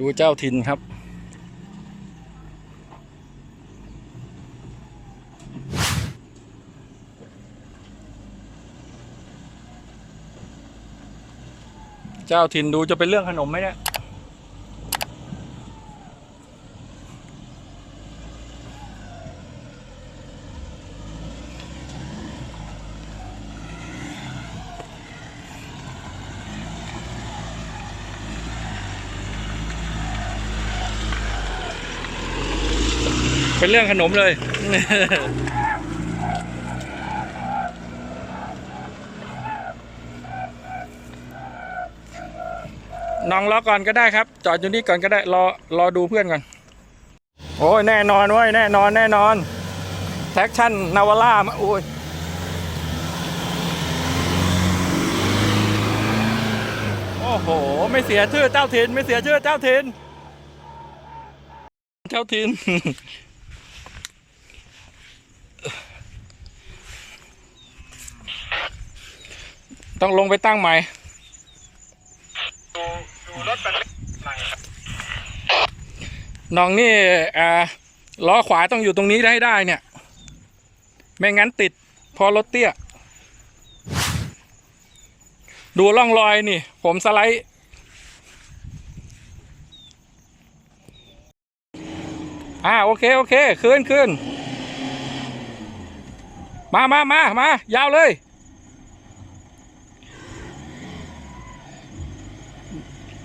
ดูเจ้าถิ่นครับ เจ้าถิ่นดูจะเป็นเรื่องขนมไหมเนี่ย เป็นเรื่องขนมเลย น้องรอก่อนก็ได้ครับ จอดอยู่นี่ก่อนก็ได้รอรอดูเพื่อนก่อน โอ้ยแน่นอนเว้ยแน่นอนแน่นอนแท็กชั่นนาวาร่ามาโอ้ยโอ้โห ไม่เสียชื่อเจ้าถิ่นไม่เสียชื่อเจ้าถิ่นเจ้าถิ่น ต้องลงไปตั้งใหม่ ดูดูรถมันหน่อยครับน้องนี่อ่าล้อขวาต้องอยู่ตรงนี้ได้ได้เนี่ย ไม่งั้นติดพอรถเตี้ย ดูร่องรอยนี่ ผมสไลด์ อ่าโอเค โอเค ขึ้นขึ้น มามามามา ยาวเลย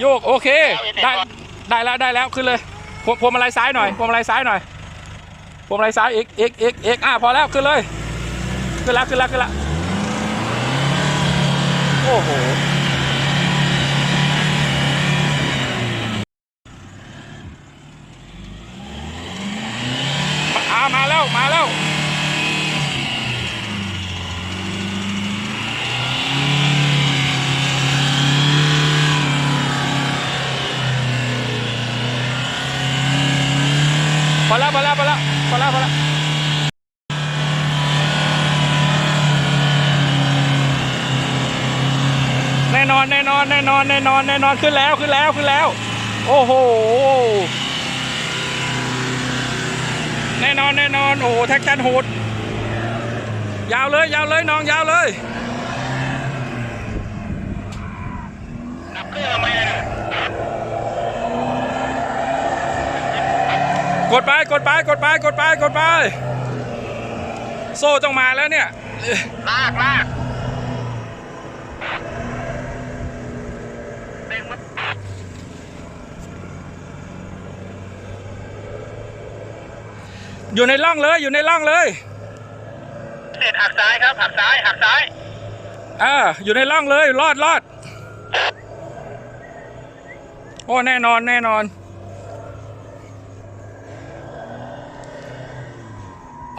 โยกโอเค ได้ได้แล้วได้แล้วขึ้นเลยพวงพวงมาลัยซ้ายหน่อยพวงมาลัยซ้ายหน่อยพวงมาลัยซ้ายอีกอีกอีกอีกอะพอแล้วขึ้นเลยขึ้นแล้วขึ้นแล้วขึ้นแล้วโอ้โหมาอ่ามาแล้วมาแล้ว พอแล้วพอแล้วพอแล้วพอแล้วพอแล้วแน่นอนแน่นอนแน่นอนแน่นอนแน่นอนขึ้นแล้วขึ้นแล้วขึ้นแล้ว โอ้โหแน่นอนแน่นอนโอ้โหแท็กชันโหดยาวเลยยาวเลยน้องยาวเลยดับเครื่องทำไมเนี่ย กดไปกดไปกดไปกดไปกดไป โซ่ต้องมาแล้วเนี่ย ลากลากเด้งมันอยู่ในร่องเลยอยู่ในร่องเลยเสร็จหักซ้ายครับหักซ้ายหักซ้ายอ่าอยู่ในร่องเลยรอดรอดโอ้แน่นอนแน่นอน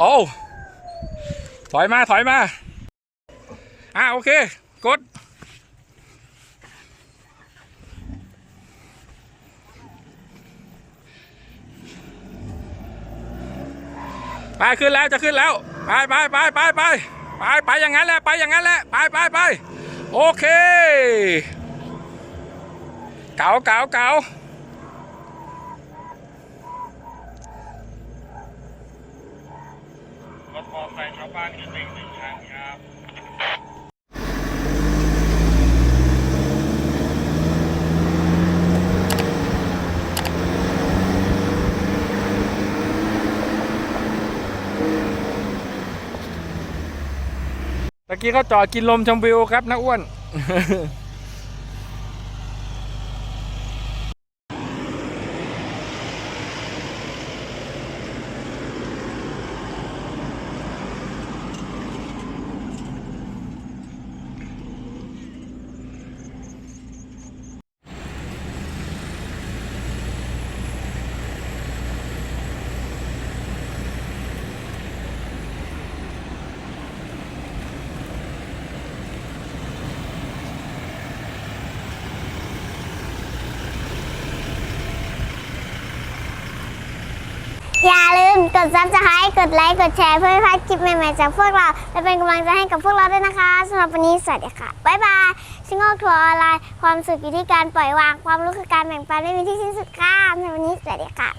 โอ้ถอยมา ถอยมา อ่าโอเค กด ไป ขึ้นแล้วจะขึ้นแล้ว ไปไปไปไปไปไปไปอย่างนั้นแหละ ไปอย่างนั้นแหละ ไปไปไปโอเค เก๋าเก๋าเก๋าร ถ มอไซค์ชาวบ้านขึ้นไปอีกหนึ่งคันครับตะกี้เขาจอดกินลมชมวิวครับนะอ้วน กดซับสไครต์กดไลค์ กดแชร์เพื่อไม่พลาดคลิปใหม่ๆจากพวกเรา และเป็นกำลังใจให้กับพวกเราด้วยนะคะสำหรับวันนี้สวัสดีค่ะ บ๊ายบายชิงโงกทัวร์ออนไลน์ ความสุขอยู่ที่การปล่อยวาง ความรู้คือการแบ่งปันไม่มีที่สิ้นสุดค่ะสำหรับวันนี้สวัสดีค่ะ